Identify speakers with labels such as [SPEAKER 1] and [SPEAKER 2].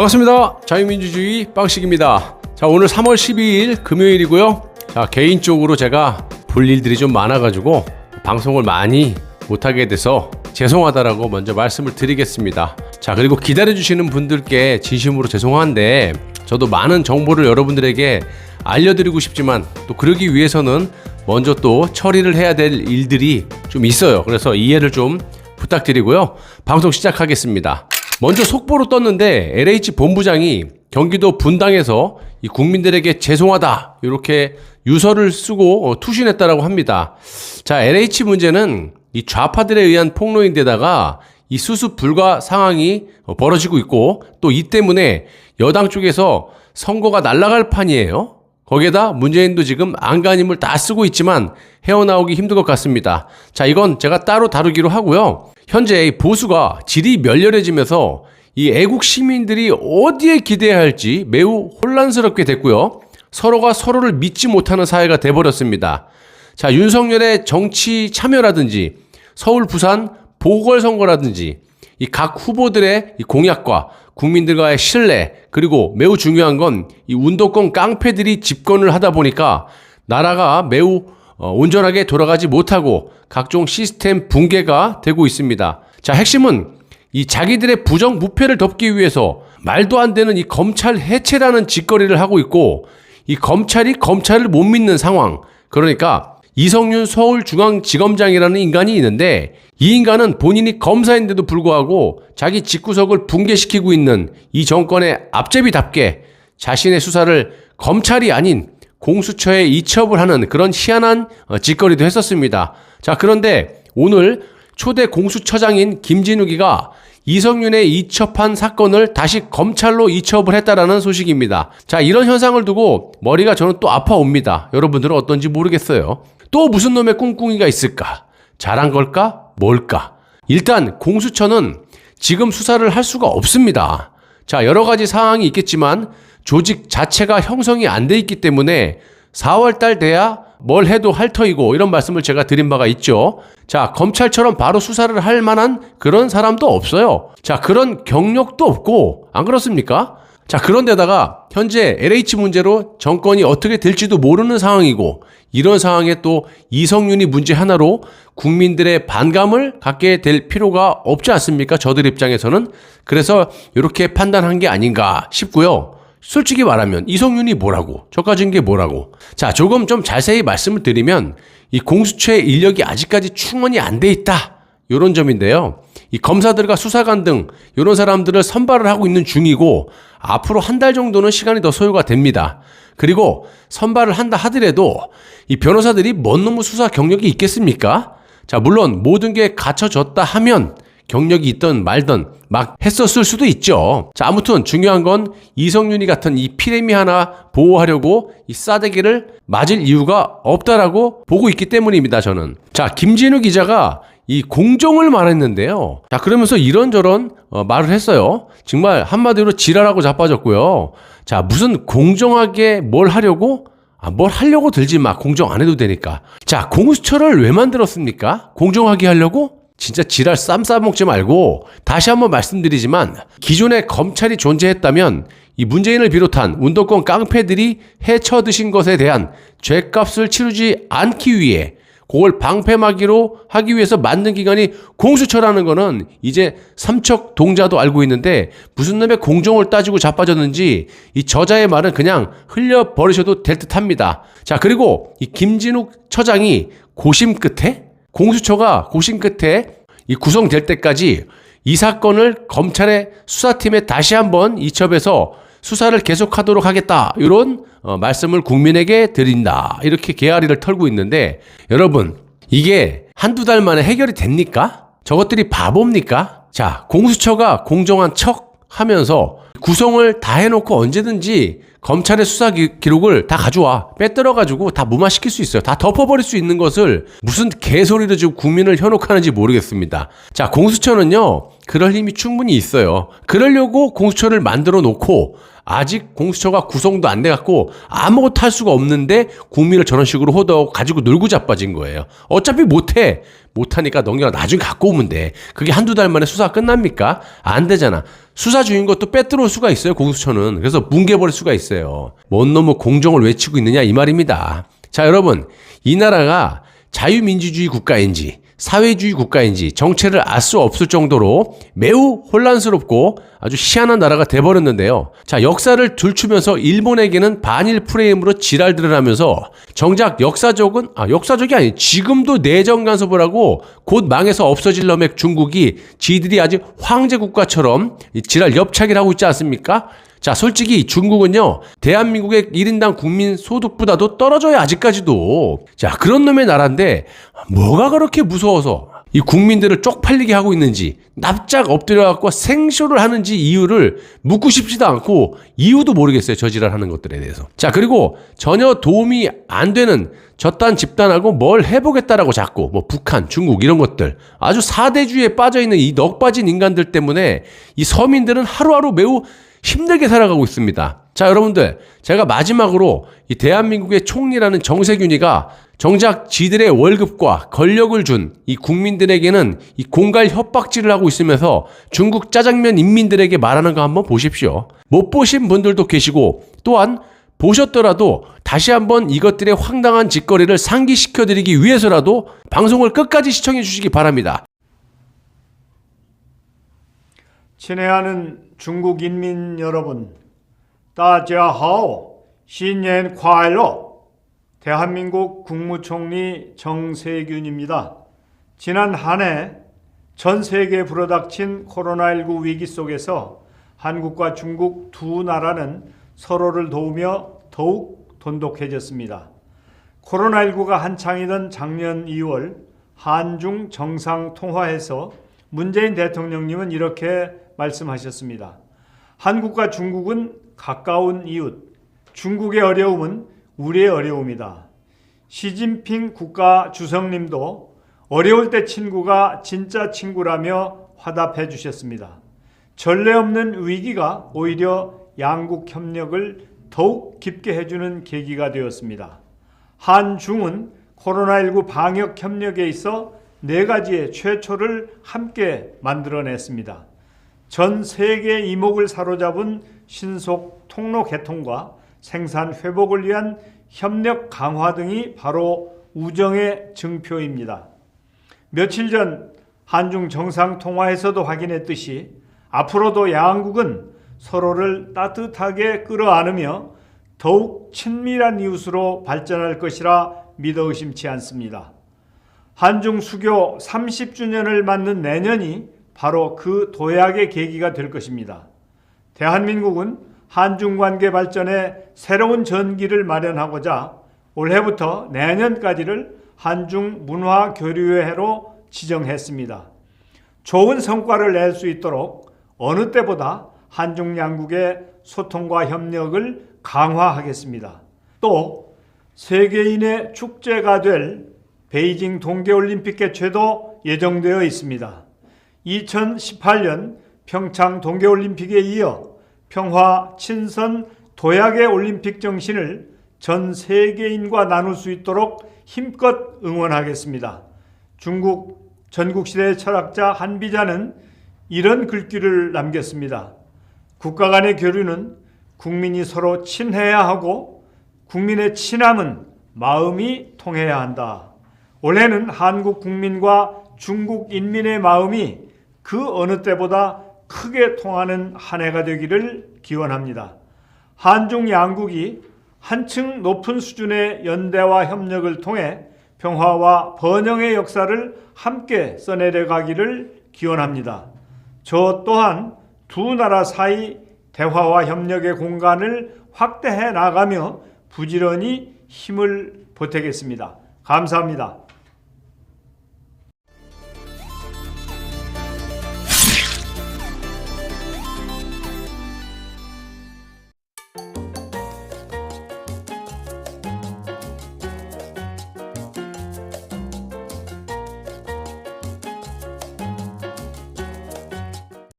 [SPEAKER 1] 반갑습니다. 자유민주주의 빵식입니다. 자, 오늘 3월 12일 금요일이고요. 자, 개인적으로 제가 볼 일들이 좀 많아가지고 방송을 많이 못하게 돼서 죄송하다라고 먼저 말씀을 드리겠습니다. 자, 그리고 기다려주시는 분들께 진심으로 죄송한데 저도 많은 정보를 여러분들에게 알려드리고 싶지만 또 그러기 위해서는 먼저 또 처리를 해야 될 일들이 좀 있어요. 그래서 이해를 좀 부탁드리고요. 방송 시작하겠습니다. 먼저 속보로 떴는데 LH 본부장이 경기도 분당에서 이 국민들에게 죄송하다 이렇게 유서를 쓰고 어, 투신했다라고 합니다. 자 LH 문제는 이 좌파들에 의한 폭로인데다가 이 수습 불가 상황이 어, 벌어지고 있고 또 이 때문에 여당 쪽에서 선거가 날아갈 판이에요. 거기에다 문재인도 지금 안간힘을 다 쓰고 있지만 헤어나오기 힘든 것 같습니다. 자, 이건 제가 따로 다루기로 하고요. 현재 이 보수가 질이 멸렬해지면서 이 애국 시민들이 어디에 기대해야 할지 매우 혼란스럽게 됐고요. 서로가 서로를 믿지 못하는 사회가 돼버렸습니다. 자, 윤석열의 정치 참여라든지 서울, 부산 보궐선거라든지 이 각 후보들의 이 공약과 국민들과의 신뢰 그리고 매우 중요한 건 이 운동권 깡패들이 집권을 하다 보니까 나라가 매우 어, 온전하게 돌아가지 못하고 각종 시스템 붕괴가 되고 있습니다. 자, 핵심은 이 자기들의 부정부패를 덮기 위해서 말도 안 되는 이 검찰 해체라는 짓거리를 하고 있고 이 검찰이 검찰을 못 믿는 상황. 그러니까 이성윤 서울중앙지검장이라는 인간이 있는데 이 인간은 본인이 검사인데도 불구하고 자기 직구석을 붕괴시키고 있는 이 정권의 앞제비답게 자신의 수사를 검찰이 아닌 공수처에 이첩을 하는 그런 희한한 어, 짓거리도 했었습니다. 자, 그런데 오늘 초대 공수처장인 김진욱이가 이성윤의 이첩한 사건을 다시 검찰로 이첩을 했다라는 소식입니다. 자, 이런 현상을 두고 머리가 저는 또 아파옵니다. 여러분들은 어떤지 모르겠어요. 또 무슨 놈의 꿍꿍이가 있을까? 잘한 걸까? 뭘까? 일단 공수처는 지금 수사를 할 수가 없습니다. 자, 여러 가지 상황이 있겠지만 조직 자체가 형성이 안 돼 있기 때문에 4월 달 돼야 뭘 해도 할 터이고 이런 말씀을 제가 드린 바가 있죠. 자, 검찰처럼 바로 수사를 할 만한 그런 사람도 없어요. 자, 그런 경력도 없고 안 그렇습니까? 자, 그런데다가 현재 LH 문제로 정권이 어떻게 될지도 모르는 상황이고 이런 상황에 또 이성윤이 문제 하나로 국민들의 반감을 갖게 될 필요가 없지 않습니까? 저들 입장에서는. 그래서 이렇게 판단한 게 아닌가 싶고요. 솔직히 말하면 이성윤이 뭐라고? 저 가진 게 뭐라고? 자 조금 좀 자세히 말씀을 드리면 이 공수처의 인력이 아직까지 충원이 안 돼 있다. 요런 점인데요. 이 검사들과 수사관 등 이런 사람들을 선발을 하고 있는 중이고 앞으로 한 달 정도는 시간이 더 소요가 됩니다. 그리고 선발을 한다 하더라도 이 변호사들이 뭔 놈의 수사 경력이 있겠습니까? 자 물론 모든 게 갖춰졌다 하면 경력이 있던 말던 막 했었을 수도 있죠. 자, 아무튼 중요한 건 이성윤이 같은 이 피레미 하나 보호하려고 이 싸대기를 맞을 이유가 없다라고 보고 있기 때문입니다, 저는. 자, 김진우 기자가 이 공정을 말했는데요. 자, 그러면서 이런저런 어, 말을 했어요. 정말 한마디로 지랄하고 자빠졌고요. 자, 무슨 공정하게 뭘 하려고? 아, 뭘 하려고 들지 마. 공정 안 해도 되니까. 자, 공수처를 왜 만들었습니까? 공정하게 하려고? 진짜 지랄 쌈 싸먹지 말고 다시 한번 말씀드리지만 기존에 검찰이 존재했다면 이 문재인을 비롯한 운동권 깡패들이 해쳐드신 것에 대한 죄값을 치르지 않기 위해 그걸 방패막이로 하기 위해서 만든 기관이 공수처라는 거는 이제 삼척 동자도 알고 있는데 무슨 놈의 공정을 따지고 자빠졌는지 이 저자의 말은 그냥 흘려 버리셔도 될 듯 합니다. 자, 그리고 이 김진욱 처장이 고심 끝에 공수처가 고심 끝에 이 구성될 때까지 이 사건을 검찰의 수사팀에 다시 한번 이첩해서 수사를 계속하도록 하겠다. 이런 어, 말씀을 국민에게 드린다. 이렇게 개아리를 털고 있는데 여러분 이게 한두 달 만에 해결이 됩니까? 저것들이 바보입니까? 자, 공수처가 공정한 척 하면서 구성을 다 해놓고 언제든지 검찰의 수사 기, 록을 다 가져와 빼들어가지고 다 무마시킬 수 있어요. 다 덮어버릴 수 있는 것을 무슨 개소리를 지금 국민을 현혹하는지 모르겠습니다. 자, 공수처는요, 그럴 힘이 충분히 있어요. 그러려고 공수처를 만들어 놓고 아직 공수처가 구성도 안 돼갖고 아무것도 할 수가 없는데 국민을 저런 식으로 호도하고 가지고 놀고 자빠진 거예요. 어차피 못해. 못하니까 넘겨 나중에 갖고 오면 돼. 그게 한두 달 만에 수사가 끝납니까? 안 되잖아. 수사 중인 것도 빼들어올 수가 있어요, 공수처는. 그래서 뭉개버릴 수가 있어요. 뭔 놈의 공정을 외치고 있느냐, 이 말입니다. 자, 여러분. 이 나라가 자유민주주의 국가인지, 사회주의 국가인지 정체를 알 수 없을 정도로 매우 혼란스럽고 아주 희한한 나라가 돼버렸는데요. 자, 역사를 들추면서 일본에게는 반일 프레임으로 지랄들을 하면서 정작 역사적은, 아, 역사적이 아니, 지금도 내정 간섭을 하고 곧 망해서 없어질 놈의 중국이 지들이 아주 황제 국가처럼 이 지랄 하고 있지 않습니까? 자, 솔직히 중국은요, 대한민국의 1인당 국민 소득보다도 떨어져요, 아직까지도. 자, 그런 놈의 나라인데, 뭐가 그렇게 무서워서 이 국민들을 쪽팔리게 하고 있는지, 납작 엎드려갖고 생쇼를 하는지 이유를 묻고 싶지도 않고, 이유도 모르겠어요, 저지랄 하는 것들에 대해서. 자, 그리고 전혀 도움이 안 되는 저딴 집단하고 뭘 해보겠다라고 자꾸, 뭐 북한, 중국 이런 것들, 아주 사대주의에 빠져있는 이 넋 빠진 인간들 때문에 이 서민들은 하루하루 매우 힘들게 살아가고 있습니다. 자, 여러분들, 제가 마지막으로 이 대한민국의 총리라는 정세균이가 정작 지들의 월급과 권력을 준 이 국민들에게는 이 공갈 협박질을 하고 있으면서 중국 짜장면 인민들에게 말하는 거 한번 보십시오. 못 보신 분들도 계시고 또한 보셨더라도 다시 한번 이것들의 황당한 짓거리를 상기시켜 드리기 위해서라도 방송을 끝까지 시청해 주시기 바랍니다.
[SPEAKER 2] 친애하는 중국 인민 여러분, 다자하오, 신년 과일로 대한민국 국무총리 정세균입니다. 지난 한 해 전 세계에 불어닥친 코로나19 위기 속에서 한국과 중국 두 나라는 서로를 도우며 더욱 돈독해졌습니다. 코로나19가 한창이던 작년 2월 한중 정상 통화에서 문재인 대통령님은 이렇게 말씀하셨습니다. 한국과 중국은 가까운 이웃, 중국의 어려움은 우리의 어려움이다. 시진핑 국가 주석님도 어려울 때 친구가 진짜 친구라며 화답해 주셨습니다. 전례 없는 위기가 오히려 양국 협력을 더욱 깊게 해주는 계기가 되었습니다. 한중은 코로나19 방역 협력에 있어 네 가지의 최초를 함께 만들어냈습니다. 전 세계 이목을 사로잡은 신속 통로 개통과 생산 회복을 위한 협력 강화 등이 바로 우정의 증표입니다. 며칠 전 한중 정상 통화에서도 확인했듯이 앞으로도 양국은 서로를 따뜻하게 끌어안으며 더욱 친밀한 이웃으로 발전할 것이라 믿어 의심치 않습니다. 한중 수교 30주년을 맞는 내년이 바로 그 도약의 계기가 될 것입니다. 대한민국은 한중 관계 발전에 새로운 전기를 마련하고자 올해부터 내년까지를 한중 문화 교류의 해로 지정했습니다. 좋은 성과를 낼 수 있도록 어느 때보다 한중 양국의 소통과 협력을 강화하겠습니다. 또 세계인의 축제가 될 베이징 동계올림픽 개최도 예정되어 있습니다. 2018년 평창 동계올림픽에 이어 평화, 친선, 도약의 올림픽 정신을 전 세계인과 나눌 수 있도록 힘껏 응원하겠습니다. 중국 전국시대 철학자 한비자는 이런 글귀를 남겼습니다. 국가 간의 교류는 국민이 서로 친해야 하고 국민의 친함은 마음이 통해야 한다. 올해는 한국 국민과 중국 인민의 마음이 그 어느 때보다 크게 통하는 한 해가 되기를 기원합니다. 한중 양국이 한층 높은 수준의 연대와 협력을 통해 평화와 번영의 역사를 함께 써내려 가기를 기원합니다. 저 또한 두 나라 사이 대화와 협력의 공간을 확대해 나가며 부지런히 힘을 보태겠습니다. 감사합니다.